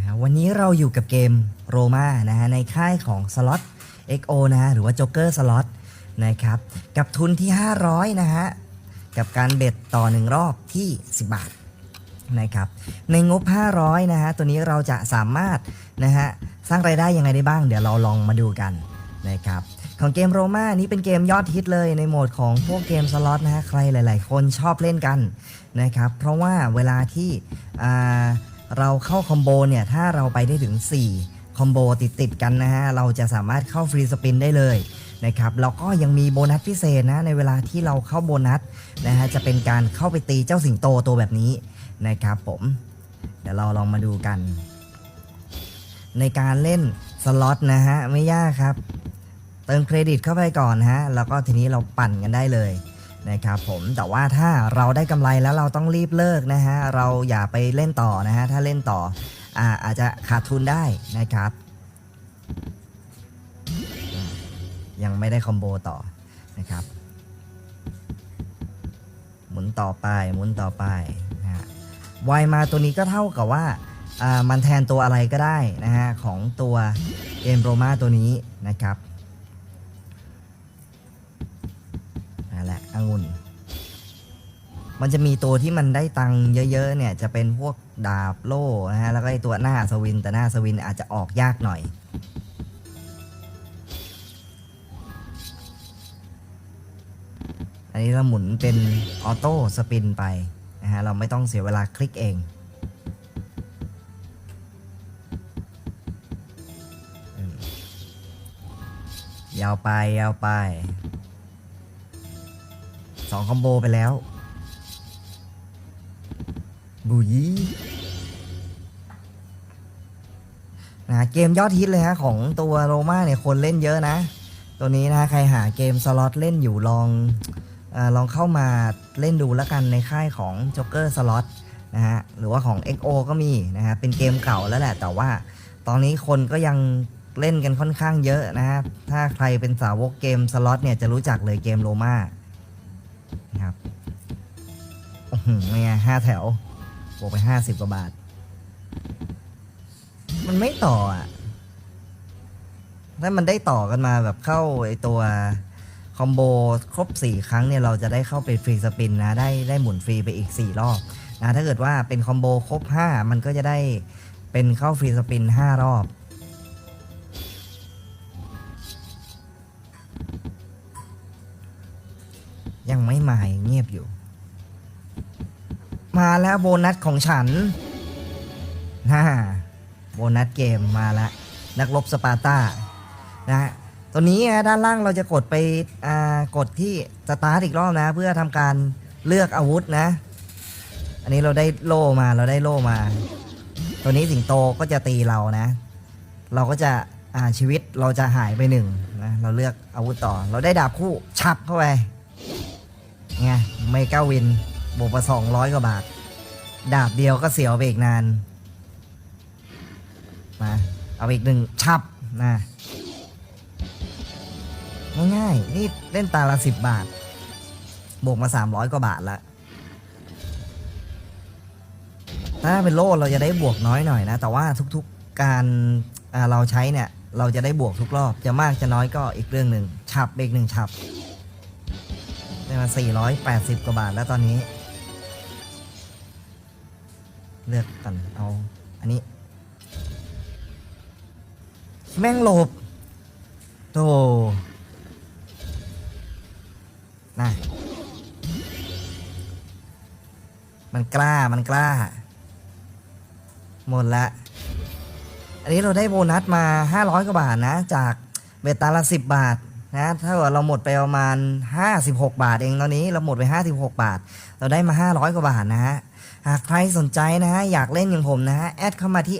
นะฮะวันนี้เราอยู่กับเกมโรมานะฮะในค่ายของ Slot XO นะฮะหรือว่า Joker Slot นะครับกับทุนที่ 500 นะฮะกับการเบ็ดต่อ 1 รอบที่ 10 บาทนะครับในงบ 500 นะฮะตัวนี้เราจะสามารถนะฮะสร้างรายได้ยังไงได้บ้าง เดี๋ยวเราลองมาดูกันนะครับของเกมโรมานี้เป็นเกมยอดฮิตเลยในโหมดของพวกเกมสล็อตนะฮะใครหลาย ๆ คนชอบเล่นกันนะครับเพราะว่าเวลาที่อ่า เราเข้าคอมโบเนี่ย ถ้าเราไปได้ถึง 4 คอมโบติดติดกันนะฮะ เราจะสามารถเข้าฟรีสปินได้เลยนะครับแล้วก็ยังมีโบนัสพิเศษนะในเวลาที่เราเข้าโบนัสนะฮะจะเป็นการเข้าไปตีเจ้าสิงโตตัวแบบนี้นะครับผมเดี๋ยวเราลองมาดูกัน ในการเล่นสล็อตนะฮะไม่ยากครับ เติมเครดิตเข้าไปก่อนฮะแล้วก็ทีนี้เราปั่นกันได้เลย นะครับผมแต่ว่าถ้าเราได้กำไรแล้วเราต้องรีบเลิกนะฮะเราอย่าไปเล่นต่อนะฮะถ้าเล่นต่ออาอาจจะขาดทุนได้นะครับ ยังไม่ได้คอมโบต่อนะครับ หมุนต่อไปหมุนต่อไปนะฮะวายมาตัวนี้ก็เท่ากับว่าอ่ามันแทนตัวอะไรก็ได้นะฮะของตัวเกมโรมาตัวนี้นะครับ นั่นแหละ องุ่น มันจะมีตัวที่มันได้ตังค์เยอะ ๆ เนี่ย จะเป็นพวกดาบโล่นะฮะ แล้วก็ไอตัวหน้าสวิน แต่หน้าสวินอาจจะออกยากหน่อย อันนี้เราหมุนเป็นออโต้สปินไปนะฮะ เราไม่ต้องเสียเวลาคลิกเองยาวไปยาวไป สองคอมโบไปแล้ว บุยนะเกมยอดฮิตเลยฮะของตัวโรมาเนี่ยคนเล่นเยอะนะ ตัวนี้นะใครหาเกมสล็อตเล่นอยู่ลองอลองเข้ามาเล่นดูแล้วกันในค่ายของ Joker Slot นะฮะหรือว่าของ XO ก็มีนะฮะเป็นเกมเก่าแล้วแหละ แต่ว่าตอนนี้คนก็ยังเล่นกันค่อนข้างเยอะนะฮะถ้าใครเป็นสาวกเกมสล็อตเนี่ยจะรู้จักเลยเกมโรม่า นะครับอื้อหือไงห้าแถวบวกไปห้าสิบกว่าบาท มันไม่ต่ออะถ้ามันได้ต่อกันมาแบบเข้าไอตัวคอมโบครบ 4 ครั้งเนี่ยเราจะได้เข้าไปฟรีสปินนะได้ได้หมุนฟรีไปอีก 4 รอบนะถ้าเกิดว่าเป็นคอมโบครบ 5 มันก็จะได้เป็นเข้าฟรีสปิน 5 รอบ ยังไม่มาเงียบอยู่ มาแล้วโบนัสของฉันฮ่าโบนัสเกมมาแล้วนักรบสปาร์ตานะตัวนี้ด้านล่างเราจะกดไปกดที่สตาร์ทอีกรอบนะ เพื่อทำการเลือกอาวุธนะ อันนี้เราได้โล่มาเราได้โล่มา ตัวนี้สิงโตก็จะตีเรานะ เราก็จะชีวิตเราจะหายไปหนึ่งนะเราเลือกอาวุธต่อ เราได้ดาบคู่ฉับเข้าไป ไงไม่ก้าวินบวกมาสองร้อยกว่าบาท ดาบเดียวก็เสียวไปอีกนาน มา เอาอีกหนึ่งชับนะง่ายๆนี่เล่นตาละสิบบาท บวกมาสามร้อยกว่าบาทละถ้าเป็นโล่เราจะได้บวกน้อยหน่อยนะ แต่ว่าทุกๆการเราใช้เนี่ย เราจะได้บวกทุกรอบ จะมากจะน้อยก็อีกเรื่องหนึ่งฉับอีกหนึ่งฉับ ได้มา 480 กว่าบาทแล้วตอนนี้ เลือกกันเอา อันนี้ แม่งหลบโธ่ะมันกล้ามันกล้า หมดละ อันนี้เราได้โบนัสมา 500 กว่าบาทนะ จากเบตตาละ 10 บาท นะถ้าเราหมดไปประมาณ 56 บาทเองตอนนี้เราหมดไป 56 บาท เราได้มา 500 กว่าบาทนะฮะหากใครสนใจนะฮะอยากเล่นอย่างผมนะฮะแอดเข้ามาที่